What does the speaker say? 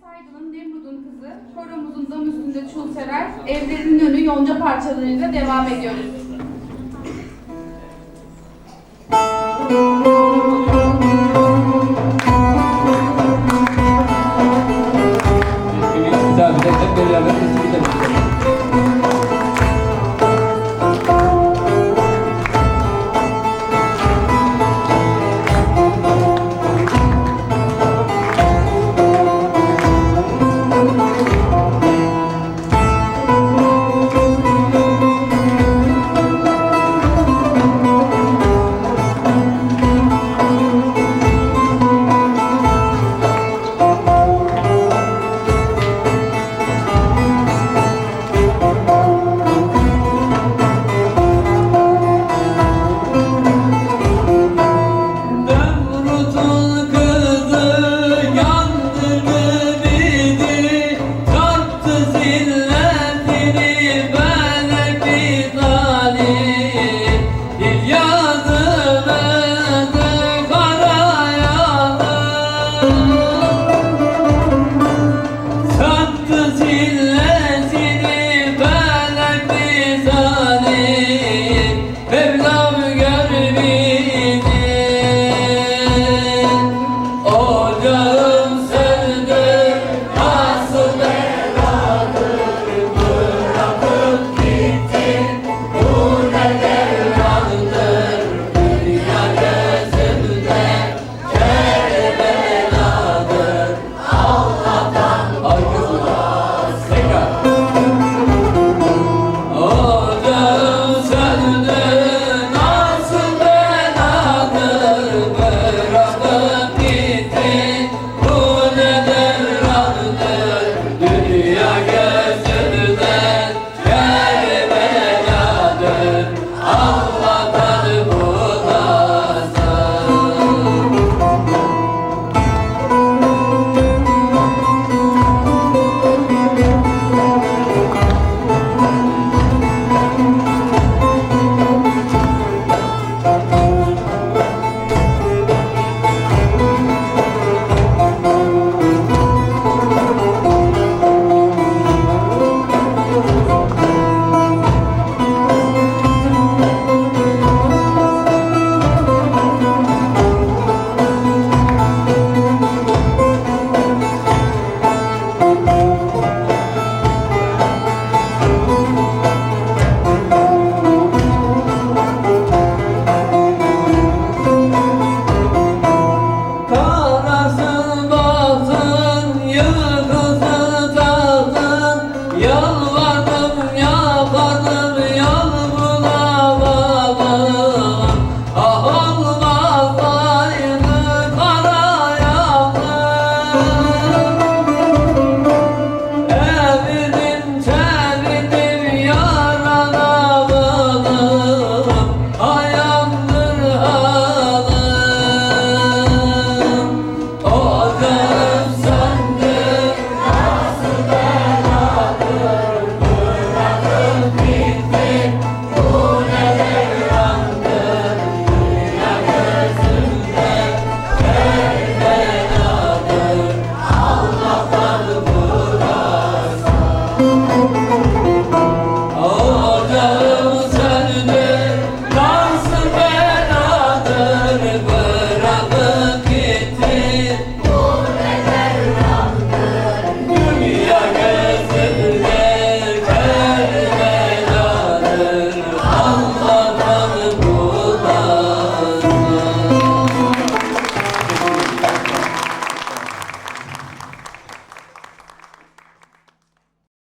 Saydın'ın Nemrut'un kızı, koromuzun dam üstünde çul evlerinin önü yonca parçalarıyla devam ediyoruz. go.